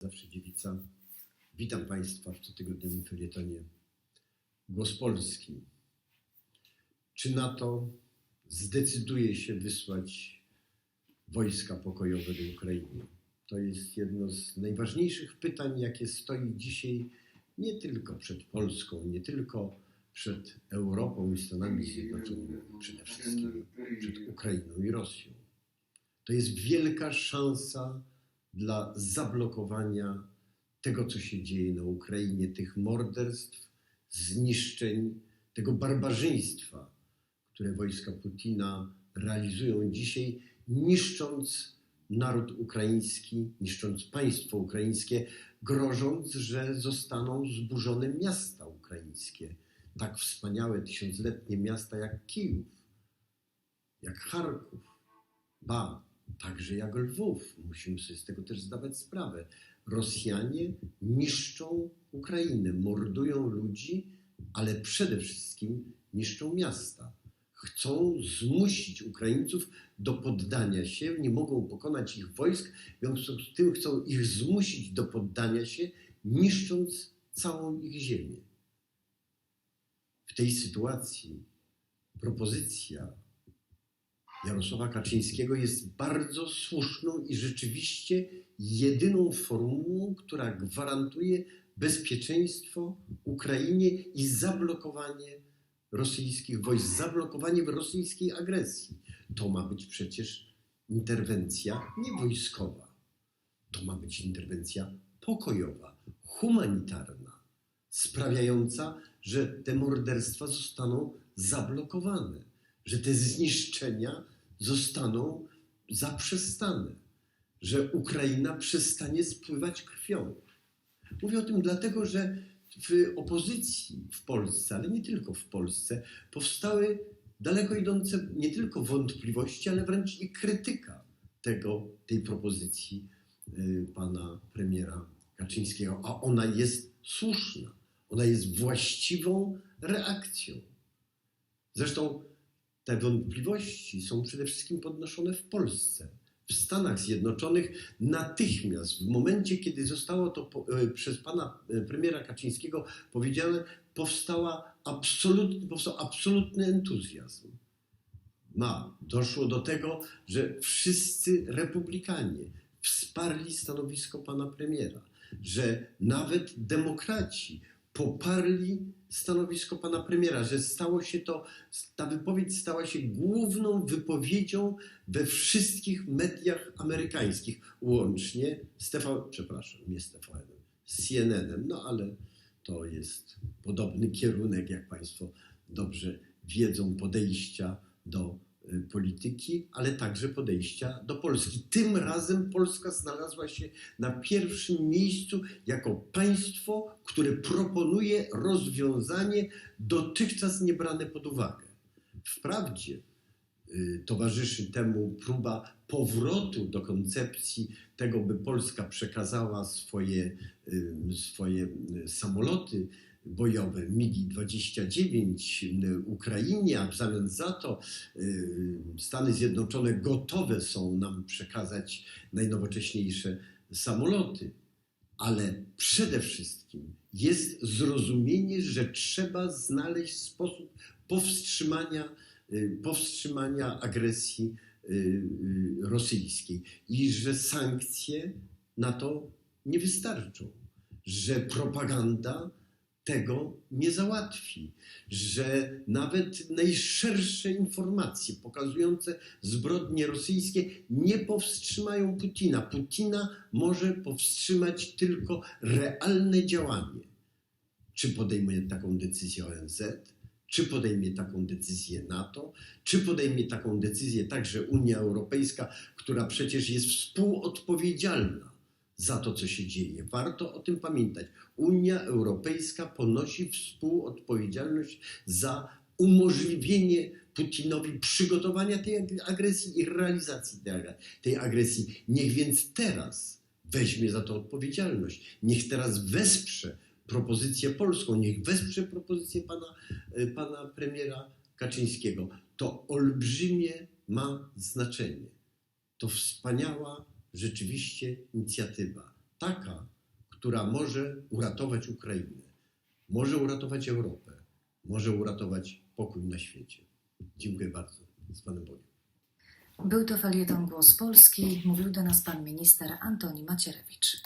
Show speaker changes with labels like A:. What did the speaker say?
A: Zawsze dziewica. Witam Państwa w cotygodniowym felietonie Głos Polski. Czy NATO zdecyduje się wysłać wojska pokojowe do Ukrainy? To jest jedno z najważniejszych pytań, jakie stoi dzisiaj nie tylko przed Polską, nie tylko przed Europą i Stanami Zjednoczonymi, przede wszystkim przed Ukrainą i Rosją. To jest wielka szansa dla zablokowania tego, co się dzieje na Ukrainie, tych morderstw, zniszczeń, tego barbarzyństwa, które wojska Putina realizują dzisiaj, niszcząc naród ukraiński, niszcząc państwo ukraińskie, grożąc, że zostaną zburzone miasta ukraińskie. Tak wspaniałe tysiącletnie miasta jak Kijów, jak Charków, ba, także jak Lwów. Musimy sobie z tego też zdawać sprawę. Rosjanie niszczą Ukrainę, mordują ludzi, ale przede wszystkim niszczą miasta. Chcą zmusić Ukraińców do poddania się, nie mogą pokonać ich wojsk, w związku z tym chcą ich zmusić do poddania się, niszcząc całą ich ziemię. W tej sytuacji propozycja Jarosława Kaczyńskiego jest bardzo słuszną i rzeczywiście jedyną formułą, która gwarantuje bezpieczeństwo Ukrainie i zablokowanie rosyjskich wojsk, zablokowanie rosyjskiej agresji. To ma być przecież interwencja nie wojskowa. To ma być interwencja pokojowa, humanitarna, sprawiająca, że te morderstwa zostaną zablokowane że te zniszczenia zostaną zaprzestane, że Ukraina przestanie spływać krwią. Mówię o tym dlatego, że w opozycji w Polsce, ale nie tylko w Polsce, powstały daleko idące nie tylko wątpliwości, ale wręcz i krytyka tego, tej propozycji y, pana premiera Kaczyńskiego. A ona jest słuszna, ona jest właściwą reakcją. Zresztą te wątpliwości są przede wszystkim podnoszone w Polsce. W Stanach Zjednoczonych natychmiast, w momencie, kiedy zostało to e, przez pana e, premiera Kaczyńskiego powiedziane, powstała absolutny, powstał absolutny entuzjazm. Ma, doszło do tego, że wszyscy republikanie wsparli stanowisko pana premiera, że nawet demokraci poparli stanowisko pana premiera, że stało się to, ta wypowiedź stała się główną wypowiedzią we wszystkich mediach amerykańskich, łącznie z TV, przepraszam, nie z TVN, z CNN-em, no ale to jest podobny kierunek, jak państwo dobrze wiedzą, podejścia do polityki, ale także podejścia do Polski. Tym razem Polska znalazła się na pierwszym miejscu jako państwo, które proponuje rozwiązanie dotychczas niebrane pod uwagę. Wprawdzie y, towarzyszy temu próba powrotu do koncepcji tego, by Polska przekazała swoje, y, swoje samoloty bojowe MiGi-29 Ukrainie, a w zamian za to y, Stany Zjednoczone gotowe są nam przekazać najnowocześniejsze samoloty. Ale przede wszystkim jest zrozumienie, że trzeba znaleźć sposób powstrzymania, y, powstrzymania agresji y, rosyjskiej i że sankcje na to nie wystarczą, że propaganda tego nie załatwi, że nawet najszersze informacje pokazujące zbrodnie rosyjskie nie powstrzymają Putina. Putina może powstrzymać tylko realne działanie. Czy podejmie taką decyzję ONZ? Czy podejmie taką decyzję NATO? Czy podejmie taką decyzję także Unia Europejska, która przecież jest współodpowiedzialna za to, co się dzieje. Warto o tym pamiętać. Unia Europejska ponosi współodpowiedzialność za umożliwienie Putinowi przygotowania tej agresji i realizacji tej agresji. Niech więc teraz weźmie za to odpowiedzialność. Niech teraz wesprze propozycję polską, niech wesprze propozycję pana, e, pana premiera Kaczyńskiego. To olbrzymie ma znaczenie. To wspaniała rzeczywiście inicjatywa. Taka, która może uratować Ukrainę, może uratować Europę, może uratować pokój na świecie. Dziękuję bardzo. Z Panem Bogiem.
B: Był to felieton Głos Polski. Mówił do nas pan minister Antoni Macierewicz.